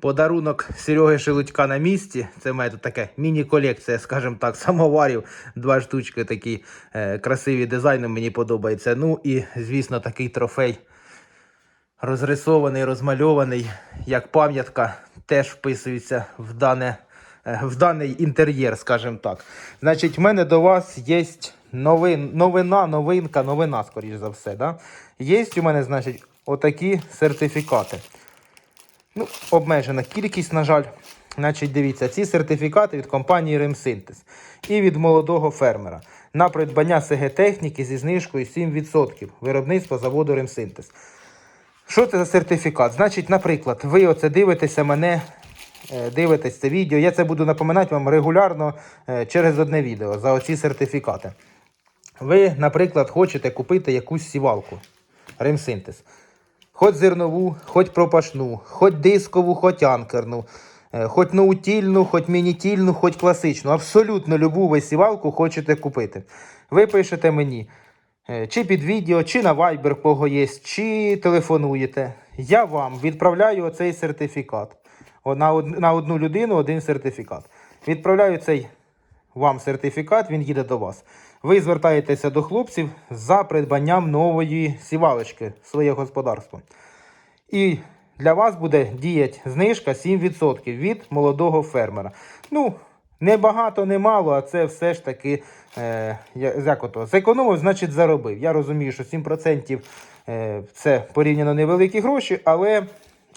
Подарунок Сереги Шелудька на місці. Це мене тут така міні-колекція, скажімо так, самоварів. Два штучки такі е, красиві дизайни, мені подобається. Ну і, звісно, такий трофей розрисований, розмальований, як пам'ятка, теж вписується в, дане, е, в даний інтер'єр, скажімо так. Значить, в мене до вас є новин, новина, новинка, новина, скоріш за все. Да? Є у мене, значить, отакі сертифікати. Ну, обмежена кількість, на жаль. Значить, дивіться, ці сертифікати від компанії Ремсинтез і від молодого фермера на придбання СГ техніки зі знижкою 7% виробництва заводу Ремсинтез. Що це за сертифікат? Значить, наприклад, ви оце дивитеся мене, е, дивитесь це відео. Я це буду напоминати вам регулярно е, через одне відео за оці сертифікати. Ви, наприклад, хочете купити якусь сівалку Ремсинтез. Хоч зернову, хоч пропашну, хоч дискову, хоч анкерну, е, хоч ноутільну, хоч мінітільну, хоч класичну. Абсолютно любу ви сівалку хочете купити. Ви пишете мені, е, чи під відео, чи на Viber кого є, чи телефонуєте. Я вам відправляю оцей сертифікат. На одну людину один сертифікат. Відправляю цей вам сертифікат, він їде до вас. Ви звертаєтеся до хлопців за придбанням нової сівалочки в своє господарство. І для вас буде діяти знижка 7% від молодого фермера. Ну, не багато, не мало, а це все ж таки е, як ото, зекономив, значить заробив. Я розумію, що 7% е, це порівняно невеликі гроші, але,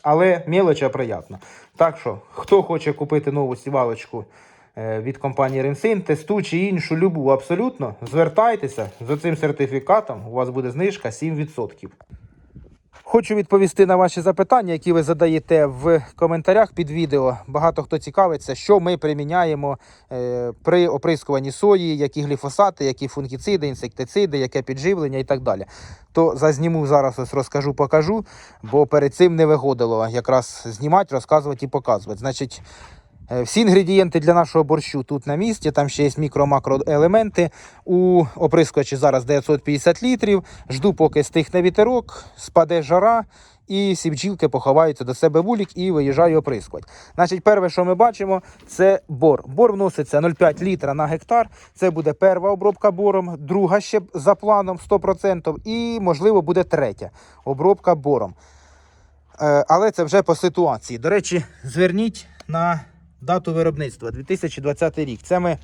але мелоча приятна. Так що, хто хоче купити нову сівалочку від компанії Ремсинтез, ту чи іншу, любу, абсолютно, звертайтеся за цим сертифікатом, у вас буде знижка 7%. Хочу відповісти на ваші запитання, які ви задаєте в коментарях під відео. Багато хто цікавиться, що ми приміняємо е, при оприскуванні сої, які гліфосати, які фунгіциди, інсектициди, яке підживлення і так далі. То зазніму зараз ось розкажу, покажу, бо перед цим не вигодило якраз знімати, розказувати і показувати. Значить, Е, Всі інгредієнти для нашого борщу тут на місці. Там ще є мікро-макроелементи. У оприскувачі зараз 950 літрів. Жду, поки стихне вітерок, спаде жара. І всі бджілки поховаються до себе вулік і виїжджаю оприскувати. Значить, перше, що ми бачимо, це бор. Бор вноситься 0,5 літра на гектар. Це буде перша обробка бором, друга ще за планом 100%, і, можливо, буде третя обробка бором. Е, але це вже по ситуації. До речі, зверніть на дату виробництва 2020 рік. Це ми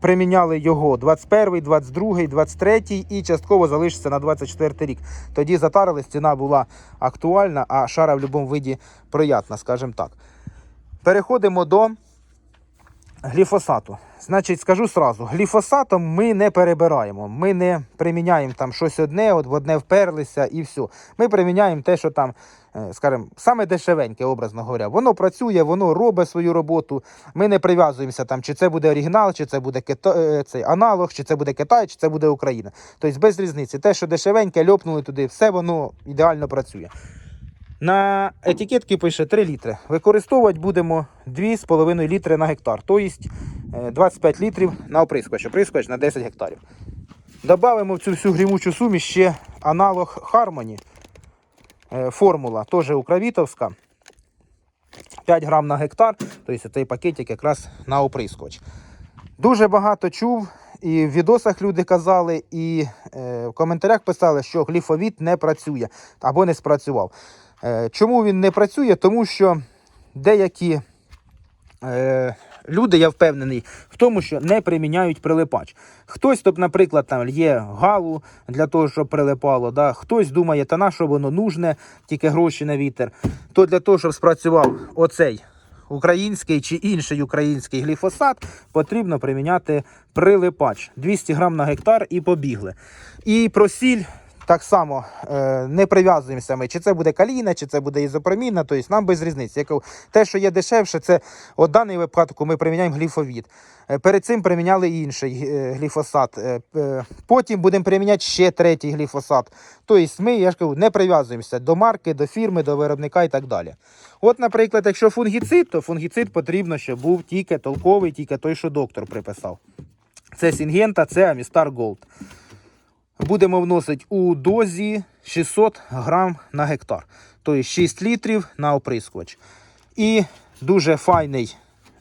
приміняли його 21, 22, 23 і частково залишиться на 24 рік. Тоді затарились, ціна була актуальна, а шара в будь-якому виді приятна, скажімо так. Переходимо до гліфосату. Значить, скажу сразу, гліфосатом ми не перебираємо. Ми не приміняємо там щось одне, от в одне вперлися і все. Ми приміняємо те, що там, е, скажімо, саме дешевеньке, образно говоря. Воно працює, воно робить свою роботу. Ми не прив'язуємося там, чи це буде оригінал, чи це буде кита... е, цей аналог, чи це буде Китай, чи це буде Україна. Тобто без різниці. Те, що дешевеньке, льопнули туди, все воно ідеально працює. На етикетці пише 3 літри. Використовувати будемо 2,5 літри на гектар, тобто 25 літрів на оприскувач. Оприскувач на 10 гектарів. Добавимо в цю всю грімучу суміш ще аналог Harmony. Е, Формула теж укравітовська. 5 грам на гектар, тобто цей пакетик якраз на оприскувач. Дуже багато чув, і в відосах люди казали, і е, в коментарях писали, що гліфовіт не працює або не спрацював. Е, чому він не працює? Тому що деякі е, люди, я впевнений, в тому, що не приміняють прилипач. Хтось, тобто, наприклад, там лє галу для того, щоб прилипало, да? хтось думає, та на що воно нужне, тільки гроші на вітер. То для того, щоб спрацював оцей український чи інший український гліфосат, потрібно приміняти прилипач 200 грам на гектар і побігли. І про сіль так само е, не прив'язуємося ми, чи це буде каліна, чи це буде ізопромінна, тобто нам без різниці. Те, що є дешевше, це от даний випадку ми приміняємо гліфовід. Е, Перед цим приміняли інший е, гліфосат. Потім будемо приміняти ще третій гліфосат. Тобто ми, я ж кажу, не прив'язуємося до марки, до фірми, до виробника і так далі. От, наприклад, якщо фунгіцид, то фунгіцид потрібно, щоб був тільки толковий, тільки той, що доктор приписав. Це Сінгента, це Амістар Голд будемо вносити у дозі 600 грам на гектар. Тобто 6 літрів на оприскувач. І дуже файний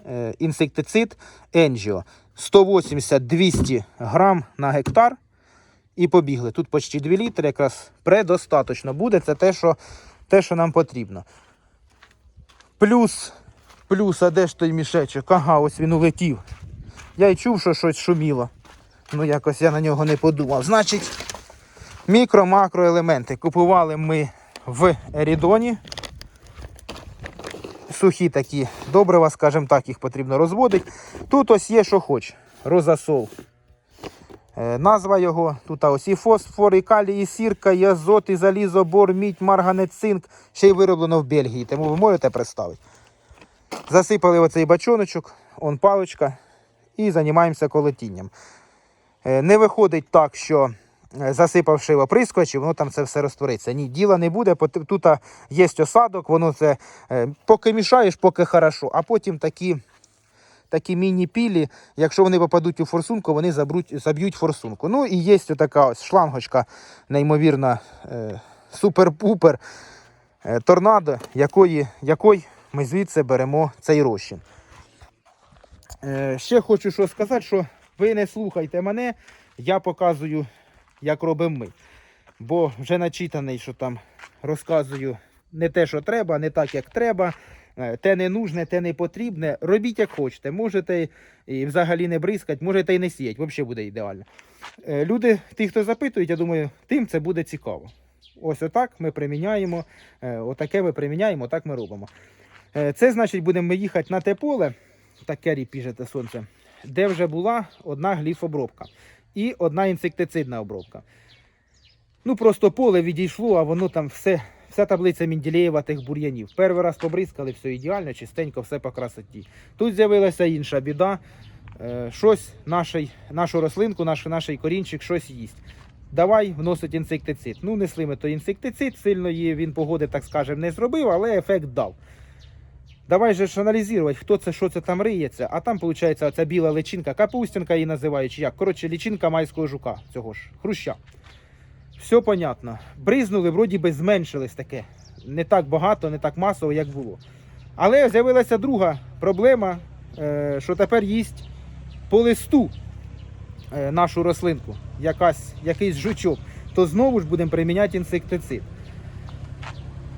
е, інсектицид Енджіо. 180-200 грам на гектар. І побігли. Тут почти 2 літри, якраз предостаточно буде. Це те, що, те, що нам потрібно. Плюс, плюс, а де ж той мішечок? Ага, ось він улетів. Я й чув, що щось шуміло. Ну, якось я на нього не подумав. Значить, мікро-макроелементи купували ми в Ерідоні. Сухі такі добрива, скажімо так, їх потрібно розводити. Тут ось є, що хоч. Розасол. Е, Назва його, тут ось і фосфор, і калій, і сірка, і азот, і залізо, бор, мідь, марганець, цинк. Ще й вироблено в Бельгії, тому ви можете представити. Засипали оцей бачоночок, он паличка, і займаємося колотінням. Е, Не виходить так, що е, засипавши оприскувачі, воно там це все розтвориться. Ні, діла не буде, тут є осадок, воно це е, поки мішаєш, поки хорошо, а потім такі такі міні-пілі, якщо вони попадуть у форсунку, вони забруть, заб'ють форсунку. Ну і є така ось шлангочка, неймовірна, е, супер-пупер е, торнадо, якої, якої ми звідси беремо цей розчин. Е, ще хочу що сказати, що ви не слухайте мене, я показую, як робимо ми. Бо вже начитаний, що там розказую не те, що треба, не так, як треба. Е, Те не нужне, те не потрібне. Робіть як хочете. Можете і взагалі не бризкати, можете і не сіяти. Взагалі буде ідеально. Е, Люди, ті, хто запитують, я думаю, тим це буде цікаво. Ось отак ми приміняємо, е, отаке ми приміняємо, отак ми робимо. Це значить, будемо їхати на те поле, так керрі піжете сонце, де вже була одна гліфобробка і одна інсектицидна обробка. Ну просто поле відійшло, а воно там все, вся таблиця Мінділеєва тих бур'янів. Перший раз побризкали, все ідеально, чистенько, все по красоті. Тут з'явилася інша біда. Е, щось нашій, нашу рослинку, наш, наш корінчик щось їсть. Давай вносить інсектицид. Ну, несли ми той інсектицид, сильно її він погоди, так скажемо, не зробив, але ефект дав. Давай же ж аналізувати, хто це, що це там риється. А там, виходить, оця біла личинка, капустянка її називають, чи як. Коротше, личинка майського жука, цього ж, хруща. Все понятно. Бризнули, вроді би зменшилось таке. Не так багато, не так масово, як було. Але з'явилася друга проблема, е, що тепер їсть по листу е, нашу рослинку, якась, якийсь жучок, то знову ж будемо приміняти інсектицид.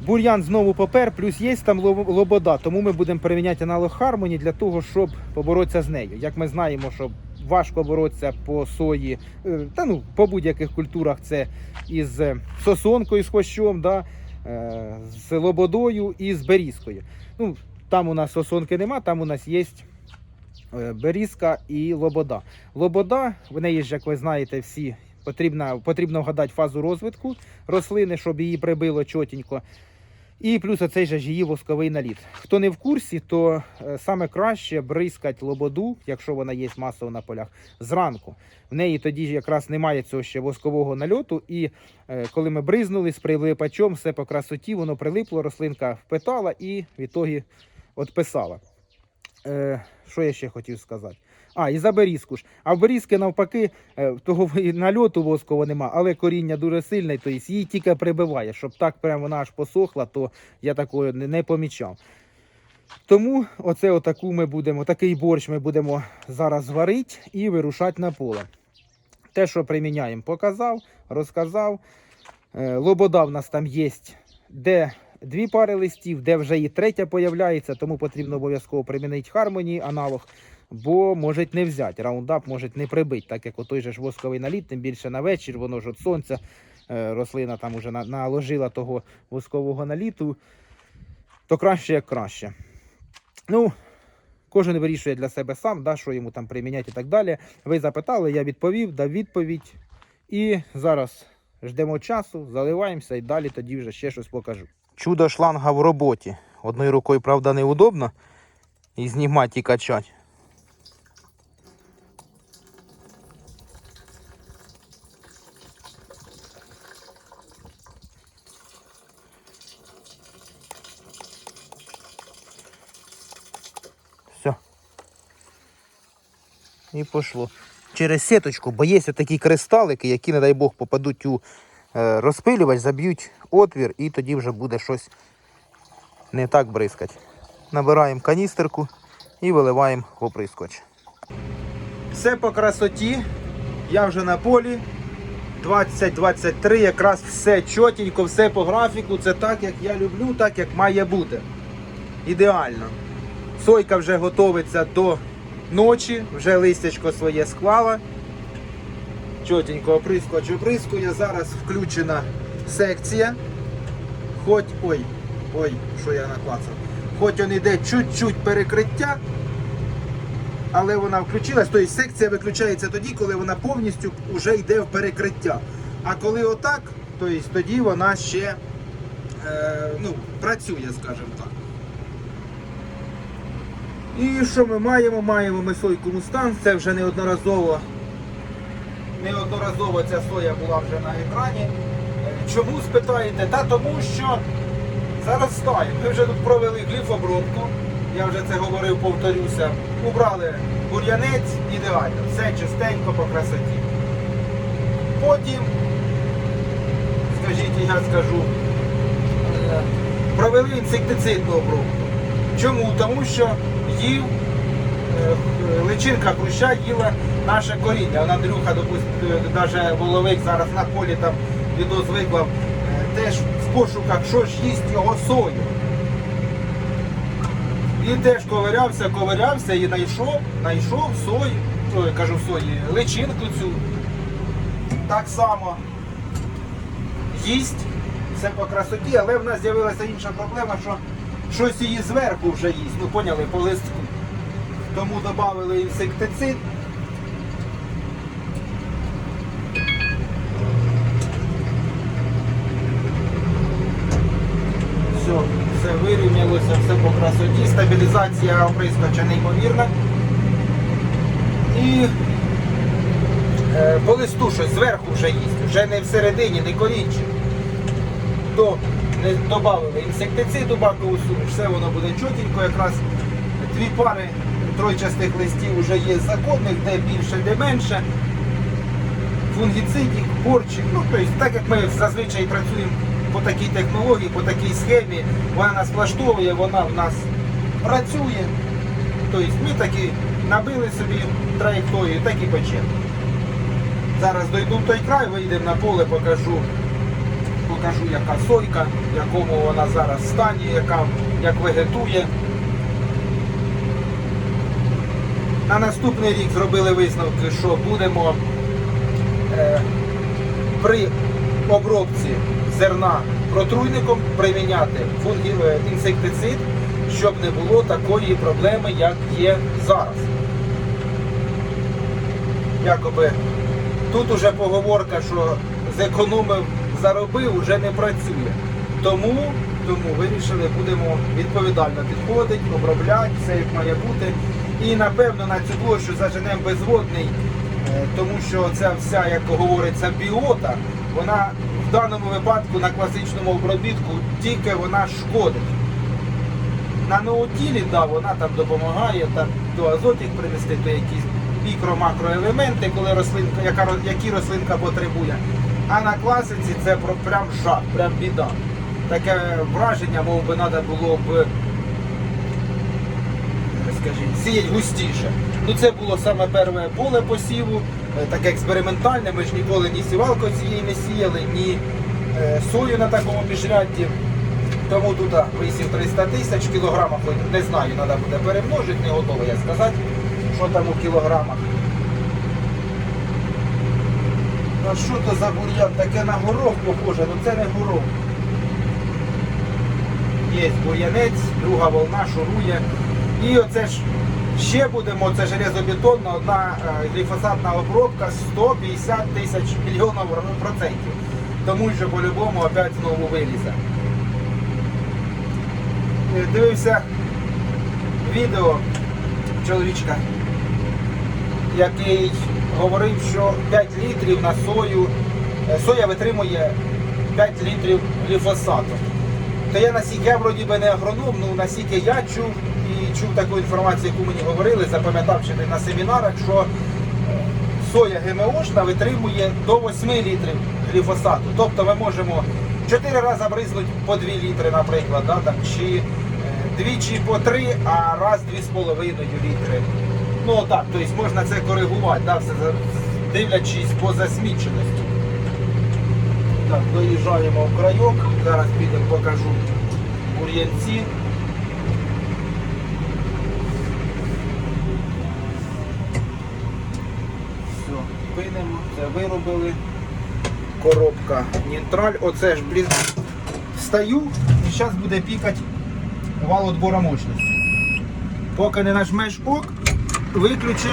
Бур'ян знову попер, плюс є там лоб- лобода, тому ми будемо приміняти аналог Хармоні для того, щоб поборотися з нею. Як ми знаємо, що важко боротися по сої, е, та ну по будь-яких культурах це із е, сосонкою, з хвощом, да, е, з лободою і з берізкою. Ну, там у нас сосонки нема, там у нас є берізка і лобода. Лобода, в неї ж, як ви знаєте, всі потрібно, потрібно вгадати фазу розвитку рослини, щоб її прибило чотенько. І плюс оцей же ж її восковий наліт. Хто не в курсі, то е, саме краще бризкати лободу, якщо вона є масово на полях, зранку. В неї тоді якраз немає цього ще воскового нальоту. І е, коли ми бризнули з прилипачом, все по красоті, воно прилипло, рослинка впитала і в ітогі відписала. Е, що я ще хотів сказати? А, і за берізку ж. А в берізки навпаки, е, того нальоту воскового нема, але коріння дуже сильне, то її тільки прибиває. Щоб так прямо вона аж посохла, то я такого не, помічав. Тому оце отаку ми будемо, такий борщ ми будемо зараз варити і вирушати на поле. Те, що приміняємо, показав, розказав. Е, Лобода в нас там є, де дві пари листів, де вже і третя появляється, тому потрібно обов'язково примінити Harmony аналог, бо можуть не взяти. Раундап можуть не прибити, так як отой же ж восковий наліт, тим більше на вечір, воно ж від сонця. е, Рослина там уже наложила того воскового наліту, то краще як краще. Ну, кожен вирішує для себе сам, да, що йому там приміняти і так далі. Ви запитали, я відповів, дав відповідь. І зараз ждемо часу, заливаємося і далі тоді вже ще щось покажу. Чудо шланга в роботі. Одною рукою, правда, неудобно. І знімати і качати. І пішло. Через сіточку, бо є такі кристалики, які, не дай Бог, попадуть у е, розпилювач, заб'ють отвір і тоді вже буде щось не так бризкать. набираємо каністерку і виливаємо в оприскувач. Все по красоті. Я вже на полі. 20-23, якраз все чотенько, все по графіку. Це так, як я люблю, так як має бути. Ідеально. Сойка вже готовиться до ночі, вже листячко своє склала. Чотенько оприскувач оприскує. Зараз включена секція. Хоч. Ой, ой, що я наклацав. Хоч он іде чуть-чуть перекриття, але вона включилась. Тобто секція виключається тоді, коли вона повністю вже йде в перекриття. А коли отак, тобто тоді вона ще е, ну, працює, скажімо так. І що ми маємо? Маємо ми сойку Мустанг, це вже неодноразово. Неодноразово ця соя була вже на екрані. Чому спитаєте? Та тому що зараз стає. Ми вже тут провели гліфобробку. Я вже це говорив, повторюся. Убрали бур'янець ідеально, все чистенько по красоті. Потім, скажіть, я скажу, е, провели інсектицидну обробку. Чому? Тому що їв е, личинка хруща їла наше коріння. Вона Андрюха, допустим, навіть воловик зараз на полі там відос виклав, е, теж в пошуках, що ж їсть його сою. І теж ковирявся, ковирявся і знайшов, знайшов сою, ой, кажу сої, личинку цю. Так само їсть, все по красоті, але в нас з'явилася інша проблема, що щось її зверху вже їсть. Ну поняли, по листку. Тому додали інсектицид. Все, все вирівнялося, все по красоті. Стабілізація оприскоча неймовірна. І е, по листу щось зверху вже їсть, вже не всередині, не корінче. То не додали інсектициду бакову суміш, все воно буде чотенько, якраз дві пари тройчастих листів вже є законних, де більше, де менше. Фунгіцидів, порчик. Ну, тобто, так як ми зазвичай працюємо по такій технології, по такій схемі, вона нас влаштовує, вона в нас працює. Тобто ми таки набили собі траєкторію, так і печемо. Зараз дойду в той край, вийдемо на поле, покажу, покажу, яка сойка, в якому вона зараз стані, яка, як вегетує. На наступний рік зробили висновки, що будемо е, при обробці зерна протруйником приміняти фунгі, е, інсектицид, щоб не було такої проблеми, як є зараз. Якоби тут уже поговорка, що зекономив, заробив, вже не працює. Тому, тому вирішили, будемо відповідально підходити, обробляти, все як має бути. І напевно на цю площу заженемо безводний, е, тому що ця вся, як говориться, біота, вона в даному випадку на класичному обробітку тільки вона шкодить. На ноутілі, да, вона там допомагає, там то азотик принести, то якісь мікро-макроелементи, коли рослинка, яка, які рослинка потребує. А на класиці це прям жах, прям біда. Таке враження, мов би треба було б скажіть, сіять густіше. Ну це було саме перше поле посіву, е, таке експериментальне. Ми ж ніколи ні сівалку цієї не сіяли, ні е, сою на такому міжрядді. Тому тут висів 300 тисяч кілограмах, не знаю, треба буде перемножити, не готовий я сказати, що там у кілограмах. А що то за бур'ян? Таке на горох похоже, ну це не горох. Є бур'янець, друга волна шурує. І оце ж ще будемо, це железобетонна, одна е, гліфосатна обробка 150 тисяч мільйонів процентів. Тому що по-любому опять знову вилізе. Е, Дивився відео чоловічка, який говорив, що 5 літрів на сою, е, соя витримує 5 літрів гліфосату. То я наскільки я вроді би не агроном, ну наскільки я чув і чув таку інформацію, яку мені говорили, запам'ятав ще на семінарах, що е, соя ГМОшна витримує до 8 літрів гліфосату. Тобто ми можемо 4 рази бризнути по 2 літри, наприклад, да, там, чи е, двічі по три, а раз дві з половиною літри. Ну так, тобто можна це коригувати, да, все дивлячись по засміченості. Так, доїжджаємо в крайок. Зараз підемо покажу бур'янці. Все, пинемо, це виробили. Коробка нейтраль. Оце ж, блін, встаю і зараз буде пікати вал отбора мощності. Поки не нажмеш ок, виключи.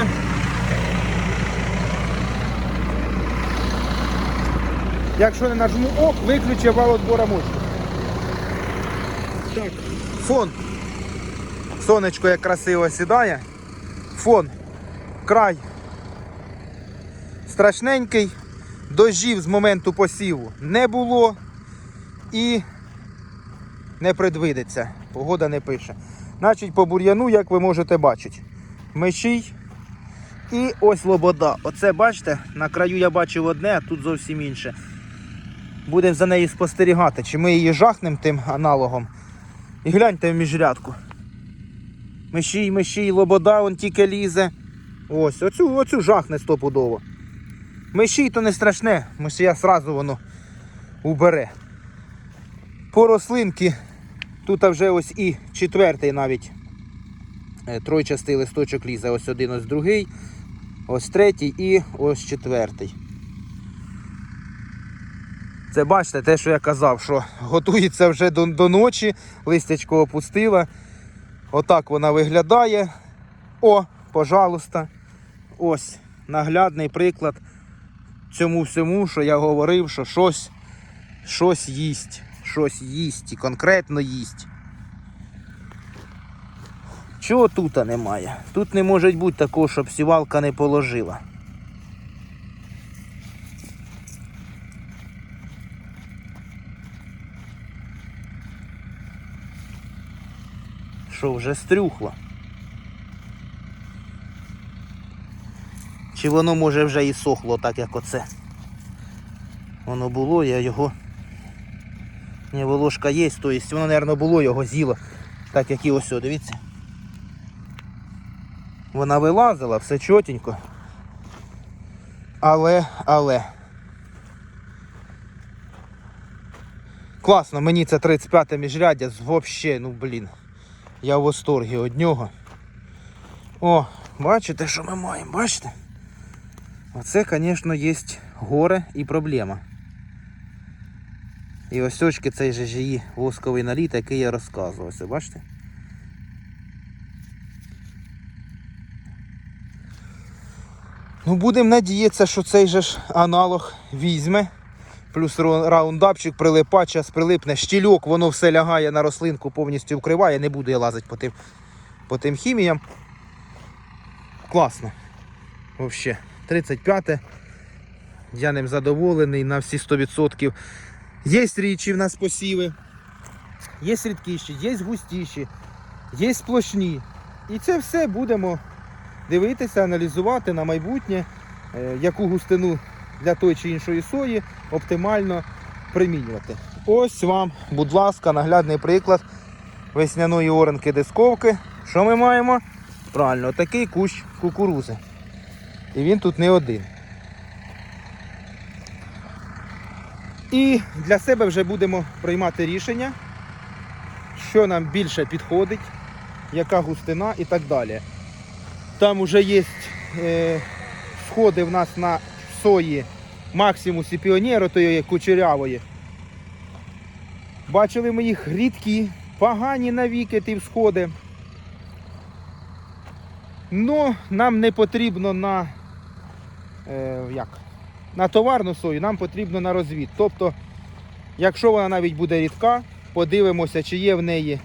Якщо не нажму ок, виключи вал отбора мощності. Так, фон. Сонечко як красиво сідає. Фон. Край. Страшненький. Дождів з моменту посіву не було і не предвидиться. Погода не пише. Значить, по бур'яну, як ви можете бачити, мечій і ось лобода. Оце бачите, на краю я бачив одне, а тут зовсім інше. Будемо за нею спостерігати, чи ми її жахнемо тим аналогом. І гляньте в міжрядку. Мещій, мещій, лобода, он тільки лізе. Ось, оцю, оцю жахне стопудово. Мещій то не страшне, мещія сразу воно убере. По рослинки тут вже ось і четвертий навіть тройчастий листочок лізе. Ось один, ось другий, ось третій і ось четвертий. Це бачите, те, що я казав, що готується вже до, до ночі, листячко опустила. Отак вона виглядає. О, пожалуйста. Ось наглядний приклад цьому всьому, що я говорив, що щось, щось їсть. Щось їсть і конкретно їсть. Чого тут немає? Тут не може бути такого, щоб сівалка не положила. Що вже стрюхло? Чи воно може вже і сохло так, як оце? Воно було, я його. Ні, волошка є, то есть воно, мабуть, було його з'їло. Так як і ось, дивіться. Вона вилазила, все чотенько. Але, але. Класно, мені це 35 міжряддя взагалі, ну блін. Я в восторгі від нього. О, бачите, що ми маємо, бачите? Оце, звісно, є горе і проблема. І ось очки цей же ж її восковий наліт, який я розказував. Ось, бачите? Ну, будемо надіятися, що цей же ж аналог візьме. Плюс раундапчик, прилипач, час прилипне, щільок, воно все лягає на рослинку, повністю вкриває. Не буду я лазити по тим, по тим хіміям. Класно. Взагалі. 35 Я ним задоволений на всі 100%. Є річі в нас посіви, є рідкіші, є густіші, є сплошні. І це все будемо дивитися, аналізувати на майбутнє, е, яку густину для тої чи іншої сої оптимально примінювати. Ось вам, будь ласка, наглядний приклад весняної оренки дисковки. Що ми маємо? Правильно, такий кущ кукурузи. І він тут не один. І для себе вже будемо приймати рішення, що нам більше підходить, яка густина і так далі. Там вже є е, сходи в нас на сої Максимус і Піонєро, тої кучерявої. Бачили ми їх рідкі, погані навіки ті всходи. Ну, нам не потрібно на, е, як, на товарну сою, нам потрібно на розвід. Тобто, якщо вона навіть буде рідка, подивимося, чи є в неї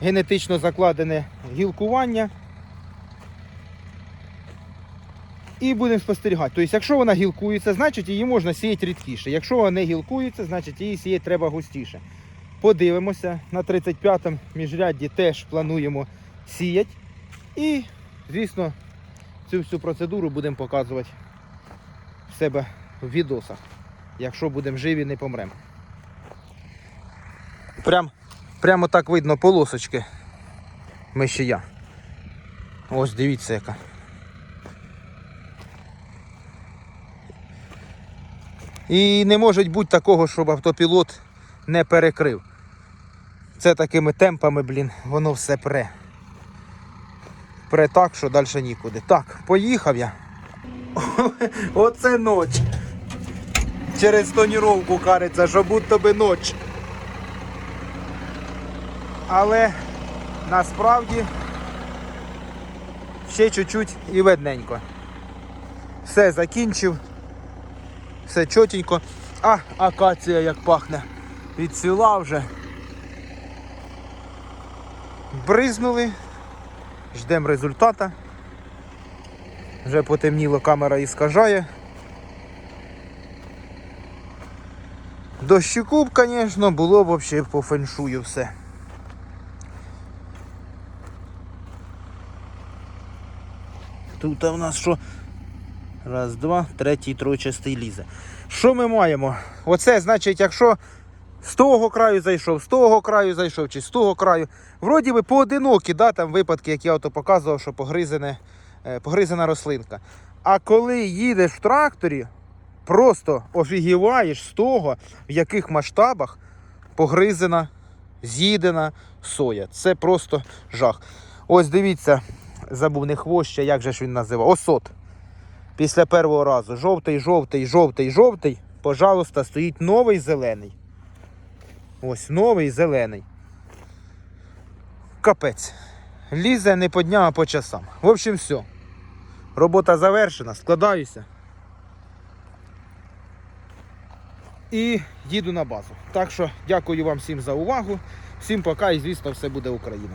генетично закладене гілкування. І будемо спостерігати. Тобто, якщо вона гілкується, значить її можна сіяти рідкіше. Якщо вона не гілкується, значить її сіяти треба густіше. Подивимося, на 35-му міжрядді теж плануємо сіяти. І, звісно, цю всю процедуру будемо показувати в себе в відосах. Якщо будемо живі, не помремо. Прям, прямо так видно полосочки мишія. Ось дивіться яка. І не може бути такого, щоб автопілот не перекрив. Це такими темпами, блін, воно все пре. Пре так, що далі нікуди. Так, поїхав я. Оце ноч. Через тоніровку кариться, що будто би ноч. Але насправді ще чуть-чуть і видненько. Все закінчив. Все чотенько. А, акація як пахне. Відцвіла вже. Бризнули. Ждемо результата. Вже потемніло, камера іскажає. Дощикуб, звісно, було б взагалі по феншую все. Тут у нас що? Раз, два, третій тройчастий лізе. Що ми маємо? Оце, значить, якщо з того краю зайшов, з того краю зайшов, чи з того краю. Вроді би поодинокі, да, там випадки, як я ото показував, що погризене, е, погризена рослинка. А коли їдеш в тракторі, просто офігіваєш з того, в яких масштабах погризена, з'їдена соя. Це просто жах. Ось дивіться, забув не хвоща, як же ж він називав? Осот. Після першого разу. Жовтий, жовтий, жовтий, жовтий. Пожалуйста, стоїть новий зелений. Ось новий зелений. Капець. Лізе не по дням, а по часам. В общем, все. Робота завершена, складаюся. І їду на базу. Так що дякую вам всім за увагу. Всім пока і звісно все буде Україна.